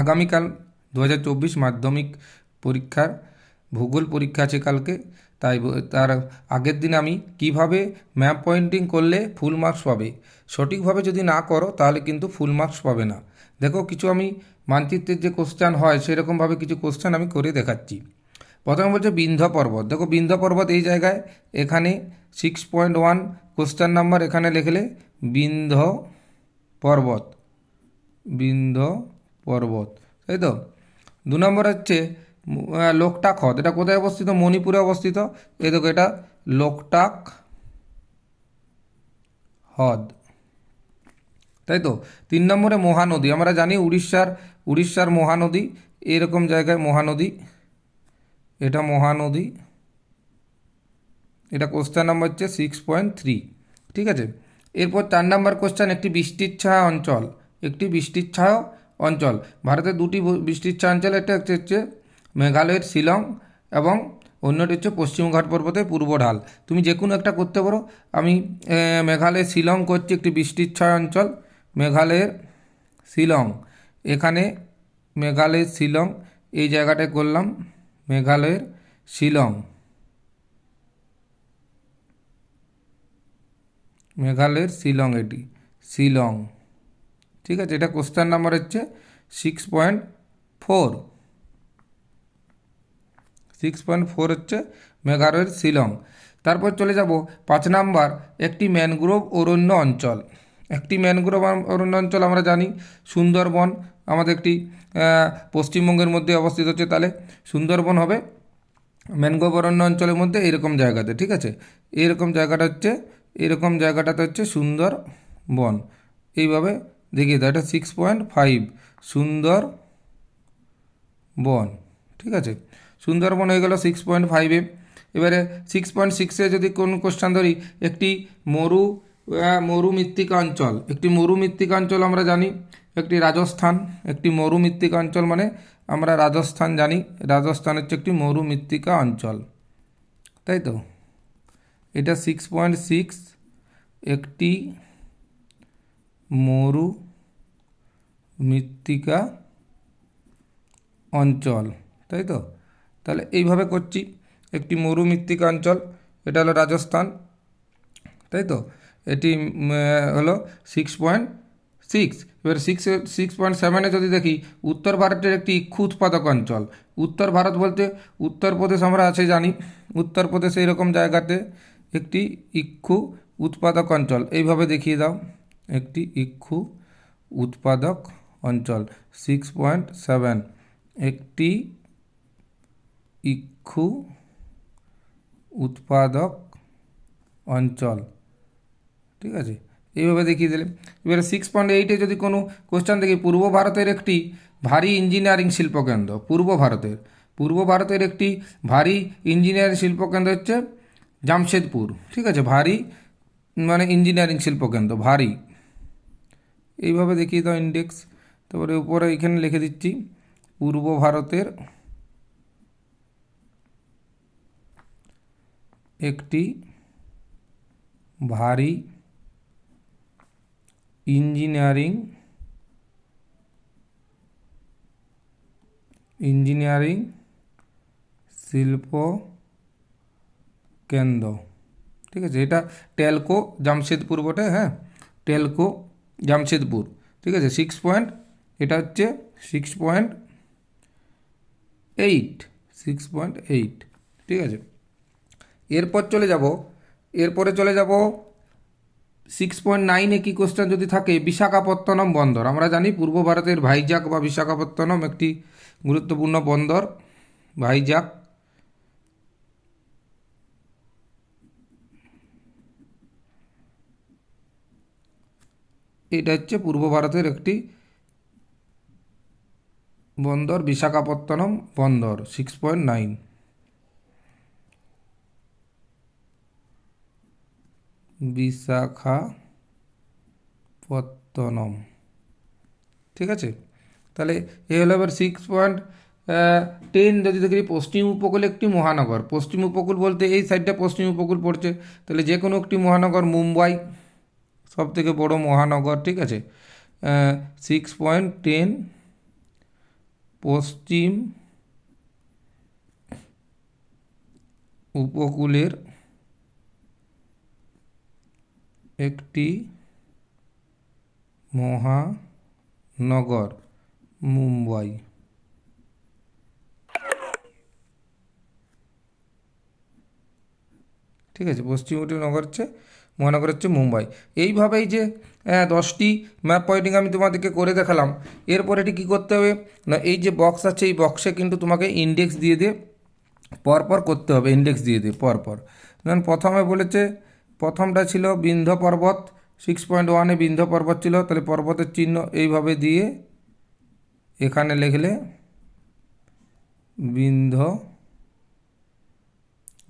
আগামীকাল দু হাজার চব্বিশ মাধ্যমিক পরীক্ষার ভূগোল পরীক্ষা আছে কালকে। তাই তার আগের দিন আমি কীভাবে ম্যাপ পয়েন্টিং করলে ফুল মার্কস পাবে? সঠিকভাবে যদি না করো, তাহলে কিন্তু ফুল মার্কস পাবে না। দেখো, কিছু আমি মানচিত্রের যে কোশ্চেন হয়, সেরকমভাবে কিছু কোশ্চেন আমি করে দেখাচ্ছি। প্রথমে বলছে বিন্ধ্য পর্বত। দেখো, বিন্ধ্য পর্বত এই জায়গায় এখানে six point one question number এখানে লিখলে বিন্ধ্য পর্বত। বিন্ধ্য পর্বত, তাই তো? দু নম্বর হচ্ছে লোকটাক হ্রদ। এটা কোথায় অবস্থিত? মণিপুরে অবস্থিত। এই দেখো, এটা লোকটাক হ্রদ। তাই তো? তিন নম্বরে মহানদী। আমরা জানি উড়িষ্যার উড়িষ্যার মহানদী, এরকম জায়গায় মহানদী। এটা মহানদী। এটা কোশ্চেন নাম্বার হচ্ছে সিক্স পয়েন্ট থ্রি ঠিক আছে? এরপর চার নাম্বার কোশ্চেন একটি বৃষ্টির ছায়া অঞ্চল। একটি বৃষ্টির ছায়া অঞ্চল। ভারতের দুটি ব- বৃষ্টির ছায়া অঞ্চল একটা হচ্ছে মেঘালয়ের শিলং এবং অন্যটি হচ্ছে পশ্চিমঘাট পর্বতের পূর্ব ঢাল। তুমি যে কোনো একটা করতে পারো। আমি আহ, মেঘালয়ের শিলং করছি একটি বৃষ্টির ছায়া অঞ্চল মেঘালয়ের শিলং। এখানে মেঘালয়ের শিলং এই জায়গাটায় করলাম মেঘালয়ের শিলং। মেঘালয়ের শিলং এটি শিলং। ঠিক আছে? এটা কোশ্চেন নাম্বার হচ্ছে six point four six point four হচ্ছে মেঘালয়ের শিলং। তারপর চলে যাব পাঁচ নাম্বার, একটি ম্যানগ্রোভ অরণ্য অঞ্চল। একটি ম্যানগ্রোভ অরণ্য অঞ্চল আমরা জানি, সুন্দরবন। আমাদের একটি পশ্চিমবঙ্গের মধ্যে অবস্থিত হচ্ছে। তাহলে সুন্দরবন হবে ম্যানগ্রোভ অরণ্য অঞ্চলের মধ্যে এরকম জায়গাতে, ঠিক আছে? এরকম জায়গাটা হচ্ছে, এরকম জায়গাটাতে হচ্ছে সুন্দরবন। এইভাবে দেখিয়ে দাও এটা সিক্স পয়েন্ট ফাইভ সুন্দর বন ঠিক আছে? সুন্দরবন হয়ে গেল সিক্স পয়েন্ট ফাইভে এবারে সিক্স পয়েন্ট সিক্সে যদি কোন কোশ্চান ধরি একটি মরু আহ, মরুমৃত্তিকা অঞ্চল। একটি মরুমৃত্তিকা অঞ্চল আমরা জানি একটি রাজস্থান। একটি মরুমৃত্তিকা অঞ্চল মানে আমরা রাজস্থান জানি। রাজস্থান হচ্ছে একটি মরুমৃত্তিকা অঞ্চল। তাই তো? এটা সিক্স পয়েন্ট সিক্স একটি মরু মৃত্তিকা অঞ্চল, তাই তো? তাহলে এইভাবে করছি। একটি মরু মৃত্তিকা অঞ্চল, এটা হলো রাজস্থান, তাই তো? এটি হলো সিক্স পয়েন্ট সিক্স এবার সিক্স সিক্স পয়েন্ট সেভেনে যদি দেখি, উত্তর ভারতের একটি ইক্ষু উৎপাদক অঞ্চল। উত্তর ভারত বলতে উত্তরপ্রদেশ আমরা আছে জানি। উত্তরপ্রদেশ এইরকম জায়গাতে একটি ইক্ষু উৎপাদক অঞ্চল। এইভাবে দেখিয়ে দাও। একটি ইক্ষু উৎপাদক অঞ্চল সিক্স পয়েন্ট সেভেন একটি ইক্ষু উৎপাদক অঞ্চল। ঠিক আছে? এইভাবে দেখিয়ে দিলে। এবারে সিক্স পয়েন্ট এইটে যদি কোনো কোশ্চেন দেখি, পূর্ব ভারতের একটি ভারী ইঞ্জিনিয়ারিং শিল্পকেন্দ্র, পূর্ব ভারতের। পূর্ব ভারতের একটি ভারী ইঞ্জিনিয়ারিং শিল্পকেন্দ্র হচ্ছে জামশেদপুর। ঠিক আছে? ভারী মানে ইঞ্জিনিয়ারিং শিল্পকেন্দ্র, ভারী। এইভাবে দেখিয়ে দাও ইন্ডেক্স তারপরে উপরে এখানে লিখে দিচ্ছি, পূর্ব ভারতের একটি ভারী ইঞ্জিনিয়ারিং ইঞ্জিনিয়ারিং শিল্প কেন্দ্র। ঠিক আছে, এটা টেলকো জামশেদপুর বটে হ্যাঁ? টেলকো জামশেদপুর, ঠিক আছে? সিক্স পয়েন্ট এটা হচ্ছে six point eight six point eight ঠিক আছে? এরপর চলে যাব, এরপরে চলে যাব সিক্স পয়েন্ট নাইনে কী কোশ্চেন যদি থাকে, বিশাখাপত্তনম বন্দর। আমরা জানি পূর্ব ভারতের ভাইজাক বা বিশাখাপত্তনম একটি গুরুত্বপূর্ণ বন্দর, ভাইজাক। এটা হচ্ছে পূর্ব ভারতের একটি বন্দর, বিশাখাপত্তনম বন্দর সিক্স পয়েন্ট নাইন বিশাখাপত্তনম। ঠিক আছে? তাহলে এ হলো এবার সিক্স পয়েন্ট টেন যদি দেখি পশ্চিম উপকূল একটি মহানগর, পশ্চিম উপকূল বলতে এই সাইডটা পশ্চিম উপকূল পড়ছে। তাহলে যে কোনো একটি মহানগর, মুম্বাই। সব থেকে বড় মহানগর, ঠিক আছে? সিক্স পয়েন্ট টেন পশ্চিম উপকূলের একটি মহানগর, মুম্বাই। ঠিক আছে, পশ্চিম উপকূলীয় নগর হচ্ছে মহানগর হচ্ছে মুম্বাই। এইভাবেই যে দশটি ম্যাপ পয়েন্টিং আমি তোমাদেরকে করে দেখালাম, এরপর এটি কী করতে হবে? না, এই যে বক্স আছে, এই বক্সে কিন্তু তোমাকে ইন্ডেক্স দিয়ে দিয়ে পরপর করতে হবে ইন্ডেক্স দিয়ে দিয়ে পরপর। যেমন প্রথমে বলেছে, প্রথমটা ছিল বিন্ধ্য পর্বত সিক্স পয়েন্ট ওয়ানে বিন্ধ্য পর্বত ছিল, তাহলে পর্বতের চিহ্ন এইভাবে দিয়ে এখানে লিখলে বিন্ধ্য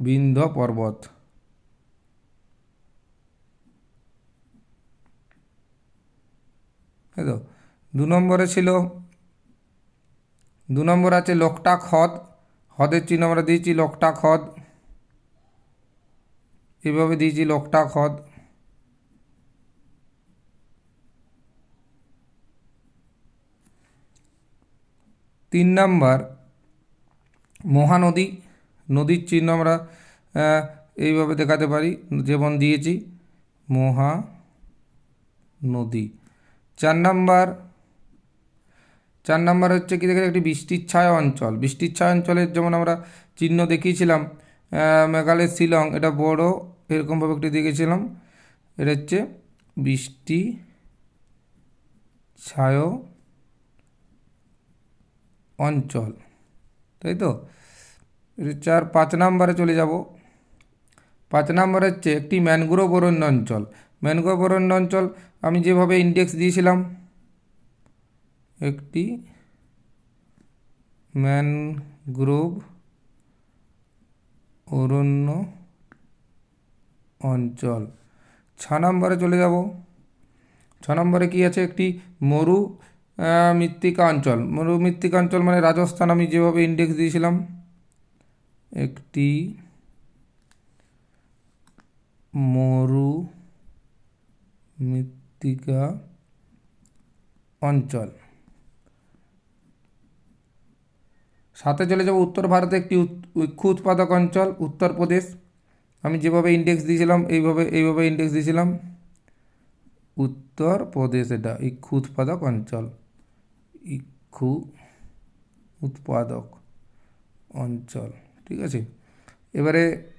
বিন্ধ্য পর্বত। তাই তো দু নম্বরে ছিল, দু নম্বর আছে লোকটাক খদ হ্রদের চিহ্ন আমরা দিয়েছি লোকটাক খদ, এভাবে দিয়েছি লোকটাক খদ। তিন নাম্বার, মহানদী, নদীর চিহ্ন আমরা এইভাবে দেখাতে পারি, যেমন দিয়েছি মহা নদী চার নাম্বার চার নাম্বার হচ্ছে কি দেখে একটি বৃষ্টির ছায়া অঞ্চল। বৃষ্টির ছায়া অঞ্চলের যেমন আমরা চিহ্ন দেখিয়েছিলাম মেঘালয়, শিলং, এটা বড়, এরকমভাবে একটি দেখেছিলাম। এটা হচ্ছে বৃষ্টি ছায় অঞ্চল, তাই তো? চার পাঁচ নাম্বারে চলে যাব। পাঁচ নাম্বার হচ্ছে একটি ম্যানগ্রোভ অরণ্য অঞ্চল। ম্যানগ্রোভ অরণ্য অঞ্চল, আমি যেভাবে ইন্ডেক্স দিয়েছিলাম, একটি ম্যানগ্রোভ অরণ্য অঞ্চল। ছ নম্বরে চলে যাব। ছ নম্বরে কি আছে? একটি মরু মৃত্তিকা অঞ্চল। মরু মৃত্তিকা অঞ্চল মানে রাজস্থান, আমি যেভাবে ইন্ডেক্স দিয়েছিলাম, একটি মরু মৃত্তিকা অঞ্চল। সাথে চলে যাব উত্তর ভারতে একটি ইক্ষু উৎপাদক অঞ্চল উত্তরপ্রদেশ আমি যেভাবে ইন্ডেক্স দিয়েছিলাম, এইভাবে এইভাবে ইন্ডেক্স দিয়েছিলাম। উত্তরপ্রদেশ এটা, ইক্ষু উৎপাদক অঞ্চল। ইক্ষু উৎপাদক অঞ্চল, ঠিক আছে? এবারে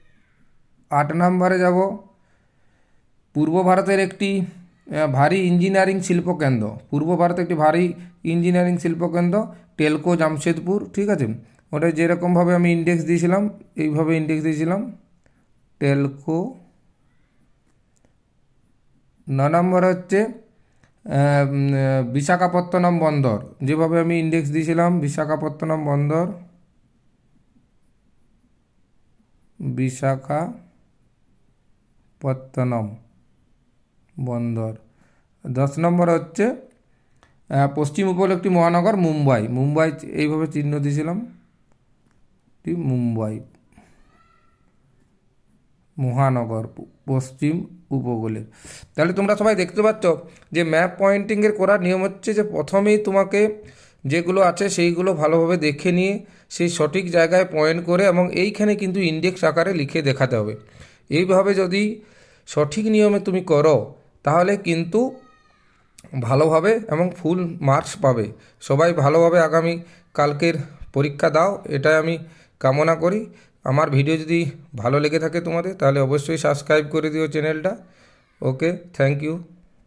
আট নম্বরে যাব। পূর্ব ভারতের একটি ভারী ইঞ্জিনিয়ারিং শিল্পকেন্দ্র পূর্ব ভারতে একটি ভারী ইঞ্জিনিয়ারিং শিল্পকেন্দ্র টেলকো জামশেদপুর ঠিক আছে? ওটা যেরকমভাবে আমি ইন্ডেক্স দিয়েছিলাম, এইভাবে ইন্ডেক্স দিয়েছিলাম। টেলকো ন নম্বর হচ্ছে বিশাখাপত্তনম বন্দর। যেভাবে আমি ইন্ডেক্স দিয়েছিলাম, বিশাখাপত্তনম বন্দর, বিশাখাপত্তনম। বন্দর। দশ নম্বর হচ্ছে পশ্চিম উপকূল একটি মহানগর, মুম্বাই। মুম্বাই এইভাবে চিহ্ন দিয়েছিলাম। মুম্বাই। মহানগর পশ্চিম উপকূলে। তাহলে তোমরা সবাই দেখতে পাচ্ছ যে ম্যাপ পয়েন্টিংয়ের করার নিয়ম হচ্ছে যে প্রথমেই তোমাকে যেগুলো আছে সেইগুলো ভালোভাবে দেখে নিয়ে সেই সঠিক জায়গায় পয়েন্ট করে এবং এইখানে কিন্তু ইন্ডেক্স আকারে লিখে দেখাতে হবে। এইভাবে যদি সঠিক নিয়মে তুমি করো তাহলে কিন্তু ভালোভাবে এবং ফুল মার্কস পাবে। সবাই ভালোভাবে আগামী কালকের পরীক্ষা দাও, এটাই আমি কামনা করি। আমার ভিডিও যদি ভালো লেগে থাকে তোমাদের, তাহলে অবশ্যই সাবস্ক্রাইব করে দিও চ্যানেলটা ওকে থ্যাংক ইউ